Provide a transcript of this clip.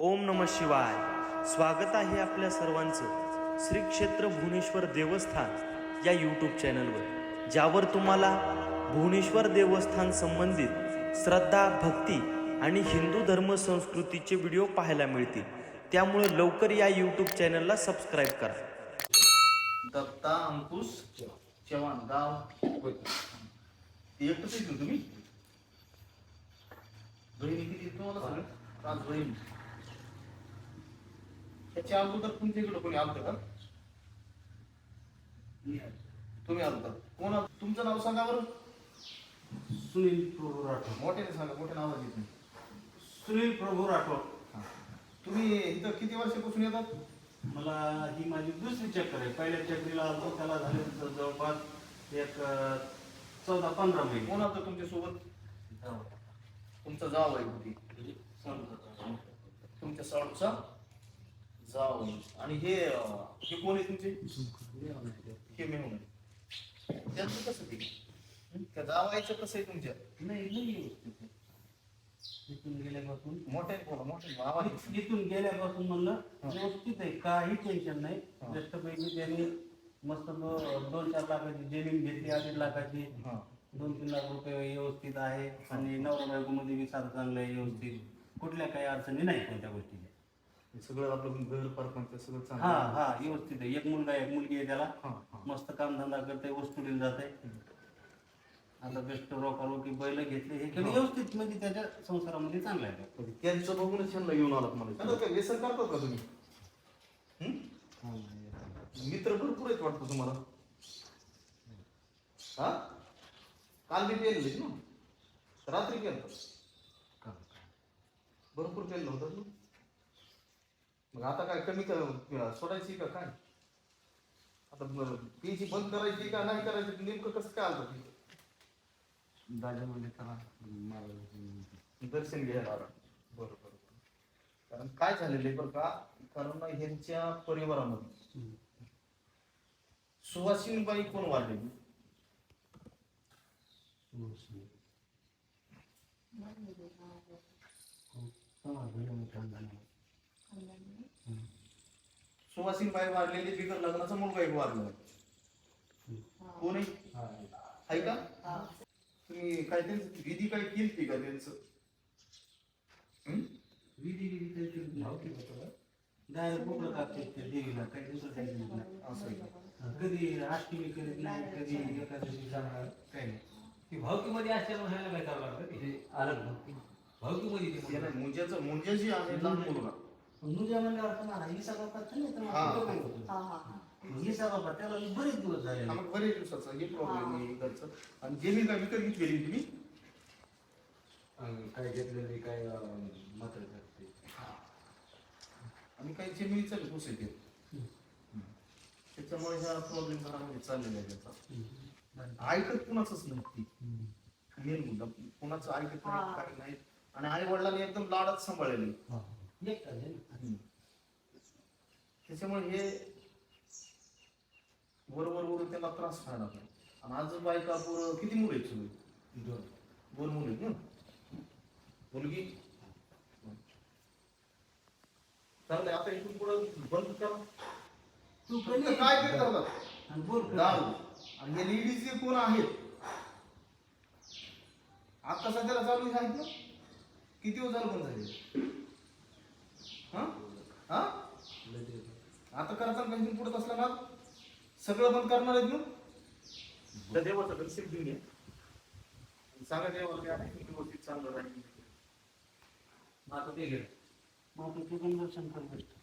ओम नम शिवाय. स्वागत आहे आपल्या सर्वांचं श्री क्षेत्र भुवनेश्वर देवस्थान या यूट्यूब चॅनलवर ज्यावर तुम्हाला भुवनेश्वर देवस्थान संबंधित श्रद्धा भक्ती आणि हिंदू धर्म संस्कृतीचे व्हिडिओ पाहायला मिळतील. त्यामुळे लवकर या यूट्यूब चॅनलला सबस्क्राईब करा. दत्ता अंकुश चव्हाण गाव एकटंच येतो तुम्ही? बहिणी किती तुम्हाला? पाच बहिणी. त्याच्या अगोदर तुमच्या इकडं कोणी आलं का? तुम्ही आलो का कोण आलं? तुमचं नाव सांगा बरं. सुनील प्रभू राठोड. मोठ्याने सांगा मोठ्या नावात येत नाही. सुनील प्रभू राठोड. तुम्ही इथं किती वर्षापासून येतात? मला ही माझी दुसरी चक्कर आहे. पहिल्या चक्रीला आलो त्याला झाले जवळपास एक अं, चौदा पंधरा कोण महिने आलं तुमच्यासोबत तुमचं जाव आहे होती तुमच्या साऊंडचा जाव आहे. आणि हे अं, हे कोण आहे तुमचे? हे मेहून आहे. त्यांचं कसं ते हं? त्या जावायचं कसं आहे तुमच्या? नाही नाही. इथून गेल्यापासून. मोठ्या बोला मोठ्या आवाज इथून गेल्यापासून म्हणलं. व्यवस्थित आहे. काही टेन्शन नाही. हा. जष्टपैकी त्यांनी मस्त दो- दोन चार लाखाची जमीन घेतली अडीच लाखाची. हा. दोन तीन लाख रुपये व्यवस्थित आहे. आणि नवरा बायकोमध्ये बी सारं चांगलं आहे व्यवस्थित. कुठल्या काही अडचणी नाही कोणत्या गोष्टीची हे सगळं आपलं घर परपंच सगळं चांगलं हा हा व्यवस्थित आहे. एक मुलगा एक मुलगी आहे त्याला. हा, हा. मस्त कामधंदा करते वस्तू दिली जाते आता बेस्ट रोका रोकी बैल घेतले हे केलं हा. व्यवस्थित. म्हणजे त्याच्या संसारामध्ये चांगलं आहे. कधी त्यांचं बघूनच त्यांना घेऊन आलात मला काय व्यसन करतात का तुम्ही? हं? मित्र भरपूर आहेत वाटतं तुम्हाला. हा? काल मी पेरले ना? रात्री पेरलं भरपूर पेरलं होतं ना? मग आता काय कमी कर- सोडायची का काय? आता पीची बंद करायची का नाही करायची? नेमकं कसं काय आलं तिथं? दादा म्हणजे त्याला मला दर्शन घ्यायला आला बरं बरं. बरं. कारण काय झालेलं आहे बरं का? कारण ह्यांच्या परिवारामध्ये सुवासिनीबाई कोण वाढलेली सुवासिनीबाई वाढलेली बिगर लग्नाचा मुलगा एक वाढला कोण? आहे का? तुम्ही काय त्यांचं विधी काय केली का त्यांचं? हं? विधी विधी डायरेक्ट ते देवीला. काही दुसरं काही नाही. असं? कधी अष्टमी करीत नाही कधी एकादशी जाणार. काही नाही. ती भावकीमध्ये असल्यामुळे ह्याला काय करावं लागतं हे अलग भक्ती भावकीमध्ये मुंज्याचं मुंज्या जी आहे लहान मुलगा. मुंजा म्हणल्यावर नाही तर हा. मग कुठं काय होतं? हिसा बापा त्याला बरेच दिवस झाले बरेच दिवसाचा हे प्रॉब्लेम आहे घरचं आणि जमीन काय विकत घेतलेली तुम्ही? काय घेतलेली काय मात्र आणि काही जमिनीचा घुस येते. त्याच्यामुळे ह्या प्रॉब्लेम घरामध्ये चाललेला आहे त्याचा. ऐकत कुणाचंच नाही ती. मेन मुद्दा कुणाचं ऐकत नाही काही नाही. आणि आई वडिलांनी एकदम लाडात सांभाळलेली. आहे ना. त्याच्यामुळे हे बरोबर बरोबर त्याला त्रास व्हायला लागला. आणि आज बायका पोरं किती मुलं आहेत सगळी दोन. मुलं आहेत ना? मुलगी? चाललंय आता इथून पुढं बंद करा. तू काय करत होता आणि बोल. दारू. आणि हे लेडीज जे कोण आहेत? आता सध्याला चालू आहेत ना किती दिवस झालं बंद झाले आता करता का इथून पुढत असला ना सगळं बंद करणार आहेत ना त्या देवाचं दर्शन घेऊन ये सांगा देवाला. काय आहे, व्यवस्थित चांगलं राहील मग आता ते घे. मग आता तू पण दर्शन कर बसतो.